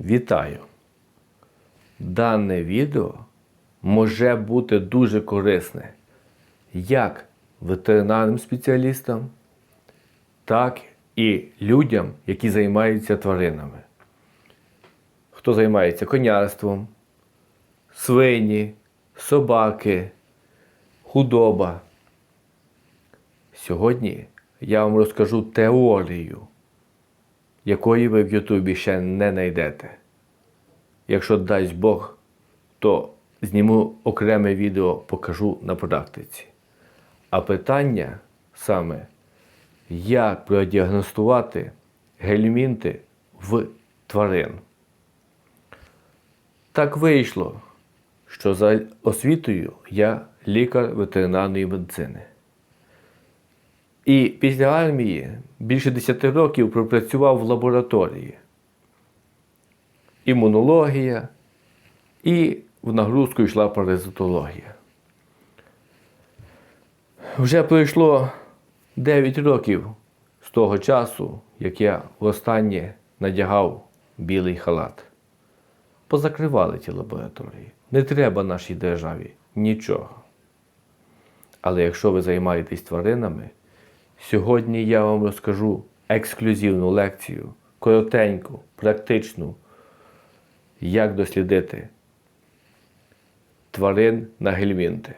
Вітаю! Дане відео може бути дуже корисне як ветеринарним спеціалістам, так і людям, які займаються тваринами. Хто займається конярством, свині, собаки, худоба. Сьогодні я вам розкажу теорію якої ви в Ютубі ще не знайдете. Якщо дасть Бог, то зніму окреме відео, покажу на практиці. А питання саме, як продіагностувати гельмінти в тварин. Так вийшло, що за освітою я лікар ветеринарної медицини. І після армії більше 10 років пропрацював в лабораторії. Імунологія і в нагрузку йшла паразитологія. Вже пройшло 9 років з того часу, як я востаннє надягав білий халат. Позакривали ті лабораторії. Не треба нашій державі нічого. Але якщо ви займаєтесь тваринами, Сьогодні я вам розкажу ексклюзивну лекцію, коротеньку, практичну, як дослідити тварин на гельмінти.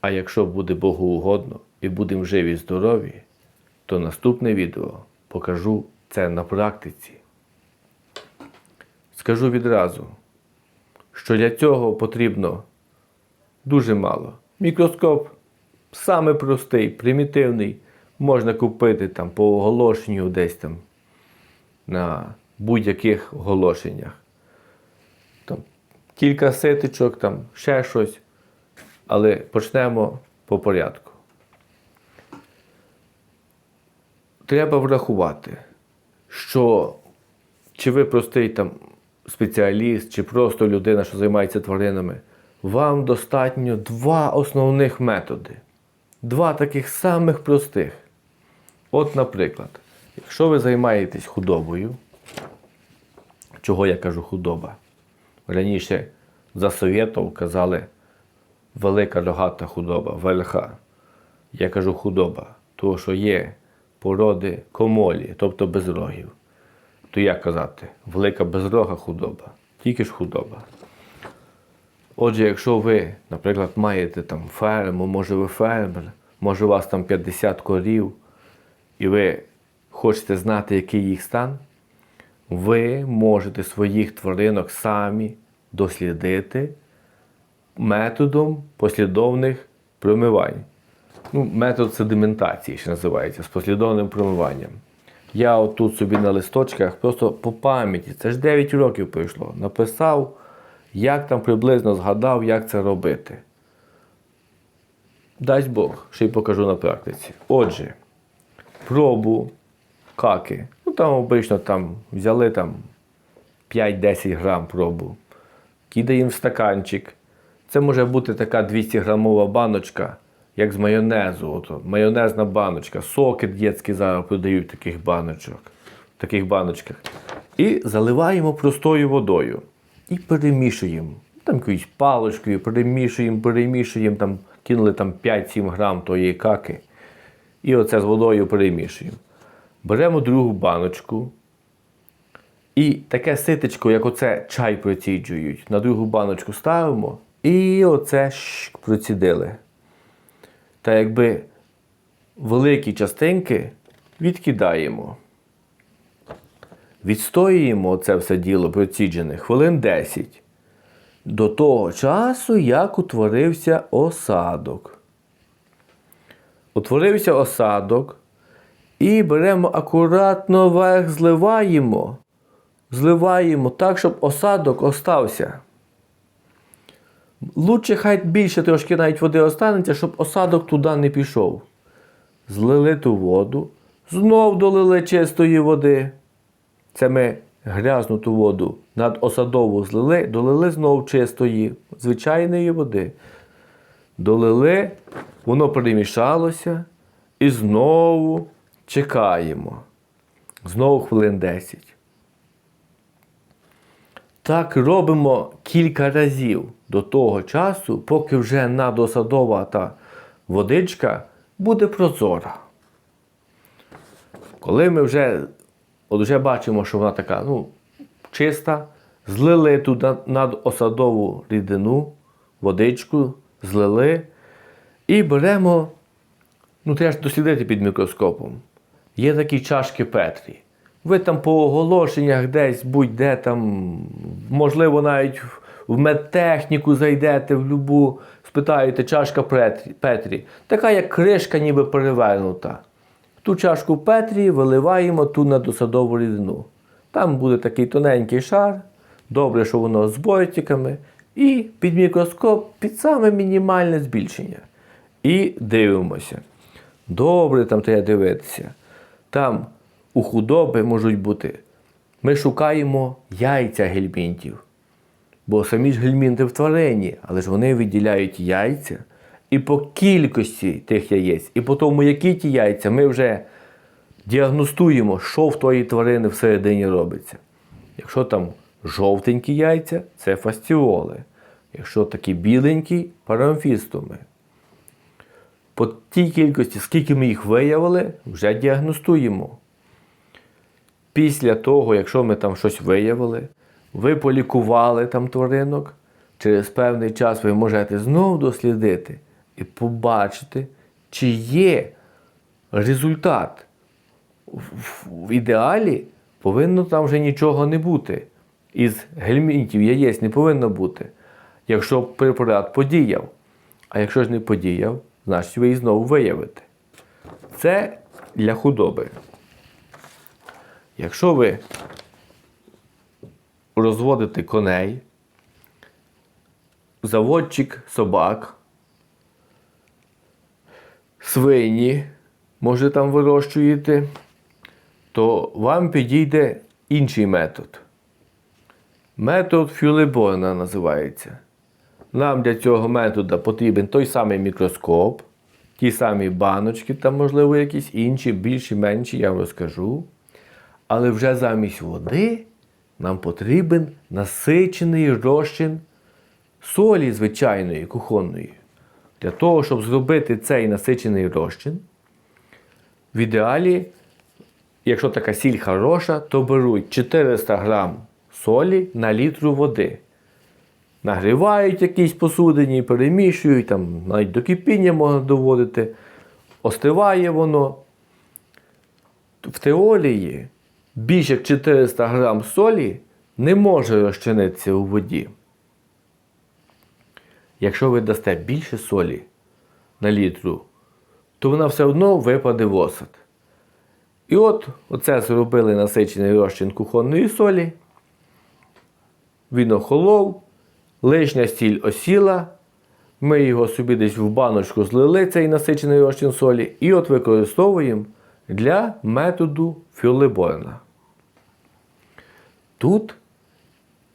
А якщо буде Богу угодно і будемо живі і здорові, то наступне відео покажу це на практиці. Скажу відразу, що для цього потрібно дуже мало. Мікроскоп саме простий, примітивний можна купити там по оголошенню десь там на будь-яких оголошеннях. Там Кілька ситочок, там ще щось. Але почнемо по порядку. Треба врахувати, що чи ви простий там спеціаліст, чи просто людина, що займається тваринами, вам достатньо два основних методи. Два таких самих простих. От, наприклад, якщо ви займаєтесь худобою, чого я кажу худоба? Раніше за совєтов казали велика рогата худоба, ВЛХ. Я кажу худоба, тому що є породи комолі, тобто без рогів. То як казати, велика безрога худоба, тільки ж худоба. Отже, якщо ви, наприклад, маєте там ферму, може ви фермер, може у вас там 50 корів, і ви хочете знати, який їх стан, ви можете своїх тваринок самі дослідити методом послідовних промивань. Ну, Метод sedimентації ще називається з послідовним промиванням. Я отут собі на листочках просто по пам'яті, це ж 9 років пройшло, написав, як там приблизно згадав, як це робити. Дасть Бог, ще й покажу на практиці. Отже, пробу каки. Ну там обично там взяли там 5-10 грам пробу. Кидаємо в стаканчик. Це може бути така 200 грамова баночка, як з майонезу. От, майонезна баночка. Соки дітські зараз продають таких баночок, в таких баночках. І заливаємо простою водою. І перемішуємо. Там якоюсь паличкою, перемішуємо, перемішуємо, там, кинули там 5-7 грам тої каки. І оце з водою перемішуємо. Беремо другу баночку. І таке ситечко, як оце чай проціджують, на другу баночку ставимо і оце шк, процідили. Та якби великі частинки відкидаємо. Відстоюємо це все діло проціджене хвилин 10 до того часу, як утворився осадок. Утворився осадок. І беремо акуратно верх, зливаємо. Зливаємо так, щоб осадок остався. Лучше хай більше трошки навіть води останеться, щоб осадок туди не пішов. Злили ту воду, знов долили чистої води. Це ми грязну ту воду над осадову злили, долили знов чистої, звичайної води. Долили, воно перемішалося і знову чекаємо. Знову хвилин 10. Так робимо кілька разів до того часу, поки вже надосадова та водичка буде прозора. Коли ми вже, от вже бачимо, що вона така ну, чиста, злили туди надосадову рідину, водичку, злили і беремо, ну теж дослідити під мікроскопом. Є такі чашки Петрі. Ви там по оголошеннях десь будь-де там, можливо, навіть в- медтехніку зайдете в любу, спитаєте чашка Петрі. Така як кришка ніби перевернута. Ту чашку Петрі виливаємо ту надосадову рідину. Там буде такий тоненький шар, добре, що воно з бортиками, і під мікроскоп під саме мінімальне збільшення. І дивимося. Добре там треба дивитися. Там у худоби можуть бути. Ми шукаємо яйця гельмінтів. Бо самі ж гельмінти в тварині, але ж вони виділяють яйця. І по кількості тих яєць, і по тому, які ті яйця, ми вже діагностуємо, що в тої тварини всередині робиться. Якщо там жовтенькі яйця, це фастіоли. Якщо такі біленькі парамфістоми. По тій кількості, скільки ми їх виявили, вже діагностуємо. Після того, якщо ми там щось виявили, ви полікували там тваринок, через певний час ви можете знову дослідити і побачити, чи є результат. В- ідеалі повинно там вже нічого не бути. Із гельмінтів яєць не повинно бути, якщо препарат подіяв. А якщо ж не подіяв, значить ви її знову виявите. Це для худоби. Якщо ви розводите коней, заводчик собак, свині, може там вирощуєте, то вам підійде інший метод. Метод Фюлеборна називається. Нам для цього методу потрібен той самий мікроскоп, ті самі баночки, там, можливо, якісь інші, більші, менші, я вам розкажу. Але вже замість води нам потрібен насичений розчин солі звичайної кухонної. Для того, щоб зробити цей насичений розчин, в ідеалі, якщо така сіль хороша, то беруть 400 грам солі на літру води. Нагрівають якісь посудині, перемішують, там навіть до кипіння можна доводити. Остиває воно. В теорії більше як 400 грам солі не може розчинитися у воді. Якщо ви дасте більше солі на літру, то вона все одно випаде в осад. І от оце зробили насичений розчин кухонної солі. Він охолов, лишня стіль осіла. Ми його собі десь в баночку злили, цей насичений розчин солі, і от використовуємо для методу Фюлеборна. Тут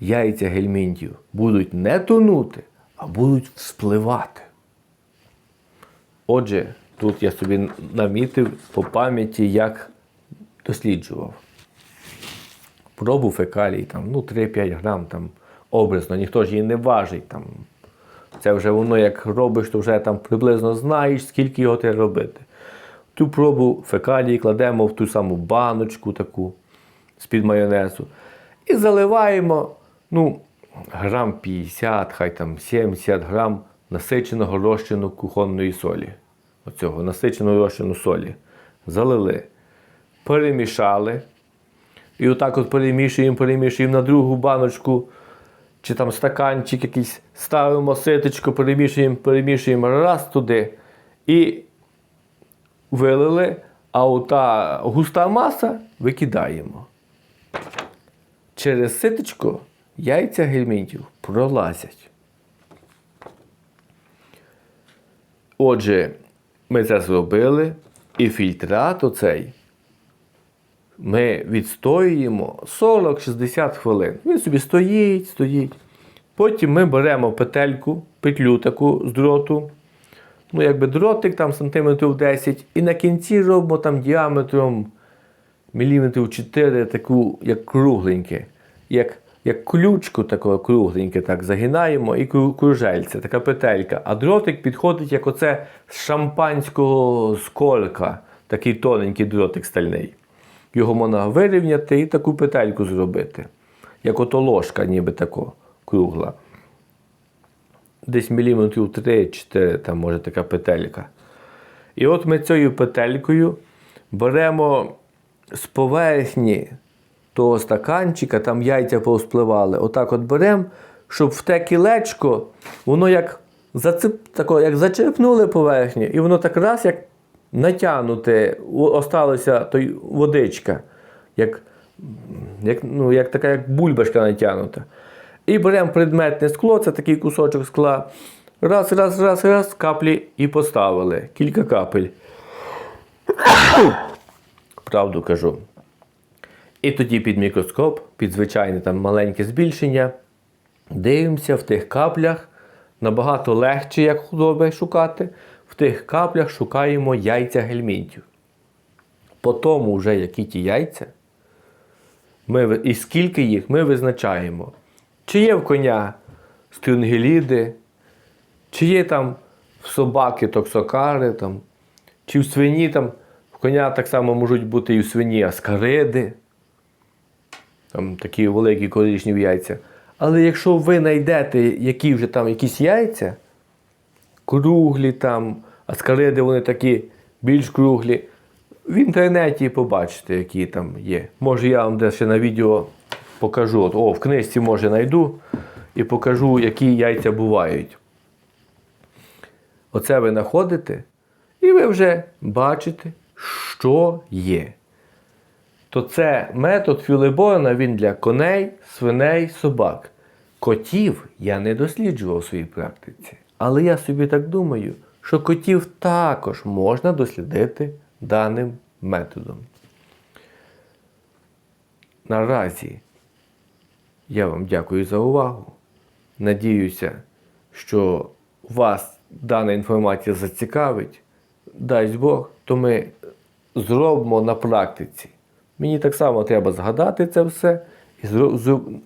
яйця гельмінтів будуть не тонути, а будуть вспливати. Отже, тут я собі намітив по пам'яті, як досліджував. Пробу фекалій, там, ну, 3-5 грам там, образно, ніхто ж її не важить. Там. Це вже воно як робиш, то вже там приблизно знаєш, скільки його треба робити. Ту пробу фекалії кладемо в ту саму баночку таку з-під майонезу. І заливаємо ну, грам 50, хай там 70 грам насиченого розчину кухонної солі. Оцього насиченого розчину солі. Залили, перемішали. І отак от перемішуємо, перемішуємо на другу баночку, чи там стаканчик якийсь, ставимо ситочку, перемішуємо, перемішуємо раз туди. І вилили, а ота густа маса викидаємо. Через ситочко яйця гельмінтів пролазять. Отже, ми це зробили, і фільтрат оцей ми відстоюємо 40-60 хвилин. Він собі стоїть, стоїть. Потім ми беремо петельку, петлю таку з дроту, ну якби дротик там сантиметрів 10, і на кінці робимо там діаметром міліметрів 4, таку, як кругленьке, як як ключку такого кругленьке, так загинаємо і кружельце, така петелька. А дротик підходить, як оце з шампанського сколька, такий тоненький дротик стальний. Його можна вирівняти і таку петельку зробити. Як ото ложка, ніби тако, кругла. Десь міліметрів 3-4, там може така петелька. І от ми цією петелькою беремо з поверхні того стаканчика, там яйця повспливали. Отак от беремо, щоб в те кілечко, воно як, зацеп, тако, як зачерпнули поверхню, і воно так раз як натягнуте, осталася той водичка, як, як, ну, як така як бульбашка натягнута. І беремо предметне скло, це такий кусочок скла. Раз, раз, раз, раз, каплі і поставили. Кілька капель. Правду кажу. І тоді під мікроскоп, під звичайне там маленьке збільшення, дивимося в тих каплях. Набагато легше, як худоби шукати. В тих каплях шукаємо яйця гельмінтів. По тому, вже які ті яйця, ми, і скільки їх, ми визначаємо. Чи є в коня стрингеліди, чи є там в собаки токсокари, там, чи в свині там, в коня так само можуть бути і в свині аскариди, там такі великі коричневі яйця. Але якщо ви знайдете які вже там якісь яйця, круглі там, аскариди вони такі більш круглі, в інтернеті побачите, які там є. Може, я вам десь ще на відео покажу. От, о, в книжці може знайду і покажу, які яйця бувають. Оце ви знаходите, і ви вже бачите, що є. То це метод Філеборна, він для коней, свиней, собак. Котів я не досліджував у своїй практиці. Але я собі так думаю, що котів також можна дослідити даним методом. Наразі я вам дякую за увагу. Надіюся, що вас дана інформація зацікавить. Дасть Бог, то ми зробимо на практиці. Мені так само треба згадати це все. І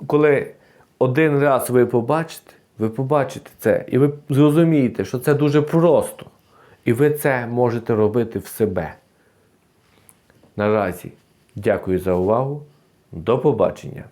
коли один раз ви побачите, ви побачите це, і ви зрозумієте, що це дуже просто. І ви це можете робити в себе. Наразі дякую за увагу. До побачення.